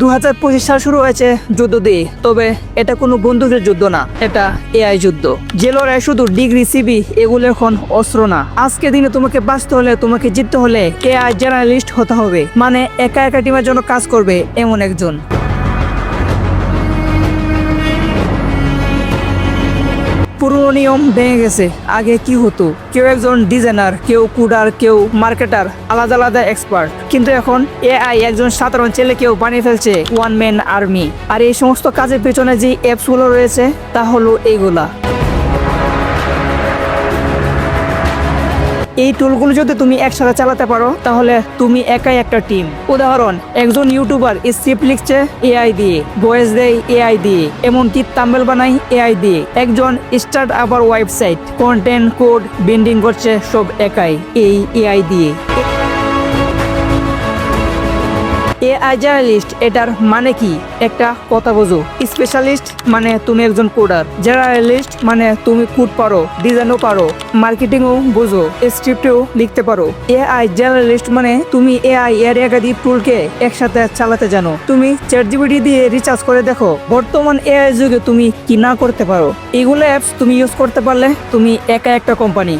দু হাজার পঁচিশ সাল শুরু হয়েছে যুদ্ধ দিয়ে, তবে এটা কোনো বন্দুকের যুদ্ধ না, এটা এআই যুদ্ধ। জেলর লড়াই শুধু ডিগ্রি, সিবি, এগুলো এখন অস্ত্র না। আজকে দিনে তোমাকে বাঁচতে হলে, তোমাকে জিততে হলে এআই জার্নালিস্ট হতে হবে। মানে একা একা টিমের জন্য কাজ করবে এমন একজন। পুরনো নিয়ম ভেঙে গেছে। আগে কি হতো? কেউ একজন ডিজাইনার, কেউ কুডার, কেউ মার্কেটার, আলাদা আলাদা এক্সপার্ট। কিন্তু এখন এআই, একজন সাধারণ ছেলেকেও বানিয়ে ফেলছে ওয়ান ম্যান আর্মি। আর এই সমস্ত কাজের পেছনে যে অ্যাপসগুলো রয়েছে, তা হলো এইগুলা। এই টুলগুলো যদি তুমি একসাথে চালাতে পারো, তাহলে তুমি একাই একটা টিম উদাহরণ, একজন ইউটিউবার স্ক্রিপ্ট লিখছে এআই দিয়ে ভয়েস দেয় এআই দিয়ে, এমনকি তাম্বেল বানাই এআই দিয়ে। একজন স্টার্ট আবার ওয়েবসাইট কন্টেন্ট কোড বেন্ডিং করছে সব একাই, এই এআই দিয়ে। এআই জার্নালিস্ট এটার মানে কি? একটা কথা বোঝো। স্পেশালিস্ট মানে তুমি একজন কোডার। জার্নালিস্ট মানে তুমি কোড পারো, ডিজাইনও পারো, মার্কেটিংও বোঝো, স্ক্রিপ্টেও লিখতে পারো। এআই জার্নালিস্ট মানে তুমি এআই এর একাধিক টুলকে একসাথে চালাতে জানো। তুমি চ্যাট জিপিটি দিয়ে রিচার্জ করে দেখো, বর্তমান এআই যুগে তুমি কি না করতে পারো। এগুলো অ্যাপস তুমি ইউজ করতে পারলে তুমি একা একটা কোম্পানি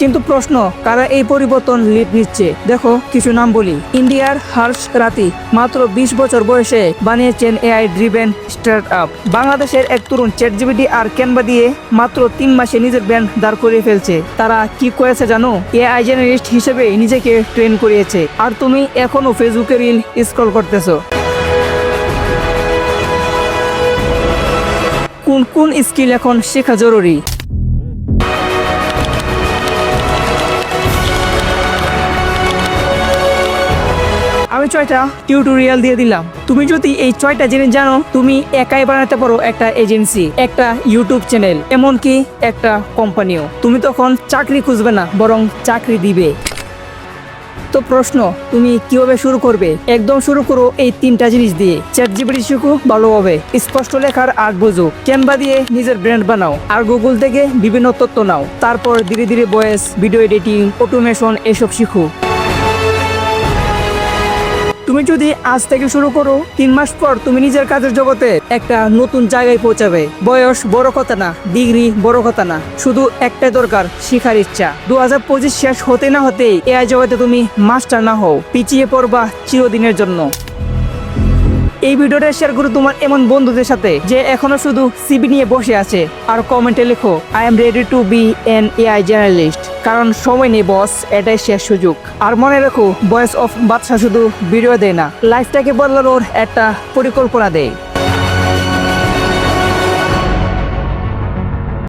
কিন্তু প্রশ্ন, কারা এই পরিবর্তন লিড নিচ্ছে? দেখো, কিছু নাম বলি। ইন্ডিয়ার হার্ষ রাতি মাত্র বিশ বছর বয়সে বানিয়েছেন এআই ড্রিভেন স্টার্ট আপ বাংলাদেশের এক তরুণ চ্যাট আর ক্যানভা দিয়ে মাত্র তিন মাসে নিজের ব্র্যান্ড দাঁড় করিয়ে ফেলছে। তারা কি করেছে জানো? এআই জার্নালিস্ট হিসেবে নিজেকে ট্রেন করিয়েছে। আর তুমি এখনও ফেসবুকে রিল স্ক্রল করতেছো। কোন কোন স্কিল এখন শেখা জরুরি? আমি ছয়টা টিউটোরিয়াল দিয়ে দিলাম। তুমি যদি এই ছয়টা জিনিস জানো, তুমি একাই বানাতে পারো একটা এজেন্সি, একটা ইউটিউব চ্যানেল, এমনকি একটা কোম্পানিও। তুমি তখন চাকরি খুঁজবে না, বরং চাকরি দিবে। তো প্রশ্ন, তুমি কীভাবে শুরু করবে? একদম শুরু করো এই তিনটা জিনিস দিয়ে। চ্যাট জিপিটি শিখো ভালোভাবে স্পষ্ট লেখার আর্ট বোঝো। ক্যানভা দিয়ে নিজের ব্র্যান্ড বানাও। আর গুগল থেকে বিভিন্ন তথ্য নাও। তারপর ধীরে ধীরে ভয়েস ভিডিও এডিটিং অটোমেশন এসব শিখো। তুমি যদি আজ থেকে শুরু করো, তিন মাস পর তুমি নিজের কাজের জগতে একটা নতুন জায়গায় পৌঁছাবে। বয়স বড় কথা না, ডিগ্রি বড় কথা না। শুধু একটাই দরকার, শিখার ইচ্ছা। দু হাজার পঁচিশ শেষ হতে না হতে এআই জগতে তুমি মাস্টার না হও, পিছিয়ে পড়বা চিরদিনের জন্য। এই ভিডিওটা শেয়ার করো তোমার এমন বন্ধুদের সাথে যে এখনও শুধু সিবি নিয়ে বসে আছে। আর কমেন্টে লেখো I am ready to be an AI journalist কারণ সময় নেই বস এটাই শেষ সুযোগ। আর মনে রেখো বয়েস অফ বাদশা শুধু ভিডিও দেয় না লাইফটাকে বদলানোর একটা পরিকল্পনা দেয়।